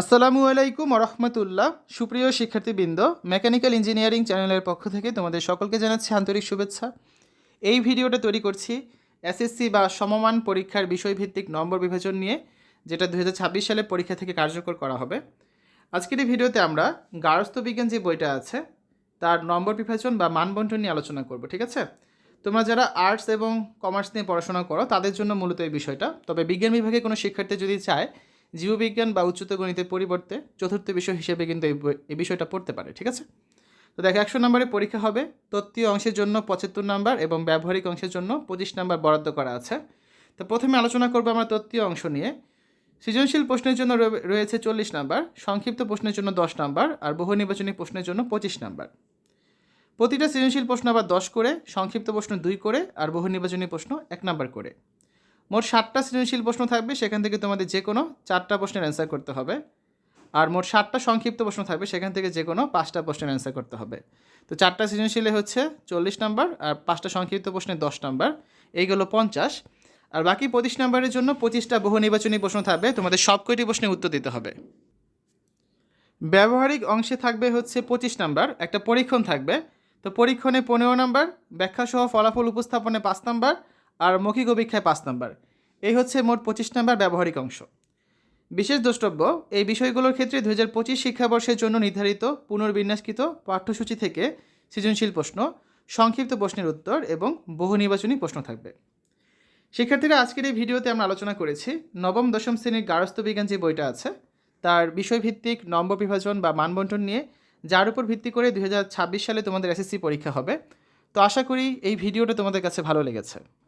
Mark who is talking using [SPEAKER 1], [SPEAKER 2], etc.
[SPEAKER 1] আসসালামু আলাইকুম রহমতুল্লাহ সুপ্রিয় শিক্ষার্থীবৃন্দ, মেকানিক্যাল ইঞ্জিনিয়ারিং চ্যানেলের পক্ষ থেকে তোমাদের সকলকে জানাচ্ছি আন্তরিক শুভেচ্ছা। এই ভিডিওটা তৈরি করছি এসএসসি বা সমমান পরীক্ষার বিষয়ভিত্তিক নম্বর বিভাজন নিয়ে, যেটা দু হাজার ছাব্বিশ সালে পরীক্ষা থেকে কার্যকর করা হবে। আজকের এই ভিডিওতে আমরা গার্হস্থ বিজ্ঞান যে বইটা আছে, তার নম্বর বিভাজন বা মানবন্টন নিয়ে আলোচনা করব, ঠিক আছে? তোমরা যারা আর্টস এবং কমার্স নিয়ে পড়াশোনা করো, তাদের জন্য মূলত এই বিষয়টা। তবে বিজ্ঞান বিভাগে কোনো শিক্ষার্থী যদি চায় জীববিজ্ঞান বা উচ্চতর গণিতের পরিবর্তে চতুর্থ বিষয় হিসেবে কিন্তু এই বিষয়টা পড়তে পারে, ঠিক আছে? তো দেখো, একশো নম্বরে পরীক্ষা হবে, তত্ত্বীয় অংশের জন্য পঁচাত্তর নাম্বার এবং ব্যবহারিক অংশের জন্য পঁচিশ নাম্বার বরাদ্দ করা আছে। তো প্রথমে আলোচনা করব আমরা তত্ত্বীয় অংশ নিয়ে। সৃজনশীল প্রশ্নের জন্য রয়ে- রয়েছে চল্লিশ নাম্বার, সংক্ষিপ্ত প্রশ্নের জন্য দশ নাম্বার আর বহু নির্বাচনী প্রশ্নের জন্য পঁচিশ নাম্বার। প্রতিটা সৃজনশীল প্রশ্ন আবার দশ করে, সংক্ষিপ্ত প্রশ্ন দুই করে আর বহু নির্বাচনী প্রশ্ন এক নাম্বার করে। মোট সাতটা সৃজনশীল প্রশ্ন থাকবে, সেখান থেকে তোমাদের যে কোনো চারটা প্রশ্নের অ্যান্সার করতে হবে। আর মোট সাতটা সংক্ষিপ্ত প্রশ্ন থাকবে, সেখান থেকে যে কোনো পাঁচটা প্রশ্নের অ্যান্সার করতে হবে। তো চারটা সৃজনশীলে হচ্ছে চল্লিশ নাম্বার আর পাঁচটা সংক্ষিপ্ত প্রশ্নে দশ নাম্বার। এইগুলো পঞ্চাশ। আর বাকি পঁচিশ নাম্বারের জন্য পঁচিশটা বহু নির্বাচনী প্রশ্ন থাকবে, তোমাদের সব কয়টি প্রশ্নের উত্তর দিতে হবে। ব্যবহারিক অংশে থাকবে হচ্ছে পঁচিশ নাম্বার, একটা পরীক্ষণ থাকবে। তো পরীক্ষণে পনেরো নাম্বার, ব্যাখ্যাসহ ফলাফল উপস্থাপনে পাঁচ নাম্বার আর মৌখিক অভিক্ষায় পাঁচ নম্বর। এই হচ্ছে মোট পঁচিশ নম্বর ব্যবহারিক অংশ। বিশেষ দ্রষ্টব্য, এই বিষয়গুলোর ক্ষেত্রে দু হাজার পঁচিশ শিক্ষাবর্ষের জন্য নির্ধারিত পুনর্বিন্যাসকৃত পাঠ্যসূচি থেকে সৃজনশীল প্রশ্ন, সংক্ষিপ্ত প্রশ্নের উত্তর এবং বহু নির্বাচনী প্রশ্ন থাকবে। শিক্ষার্থীরা, আজকের এই ভিডিওতে আমরা আলোচনা করেছি নবম দশম শ্রেণির গার্হস্থ্য বিজ্ঞান যে বইটা আছে, তার বিষয়ভিত্তিক নম্বর বিভাজন বা মানবন্টন নিয়ে, যার উপর ভিত্তি করে দুই হাজার ছাব্বিশ সালে তোমাদের এসএসসি পরীক্ষা হবে। তো আশা করি এই ভিডিওটা তোমাদের কাছে ভালো লেগেছে।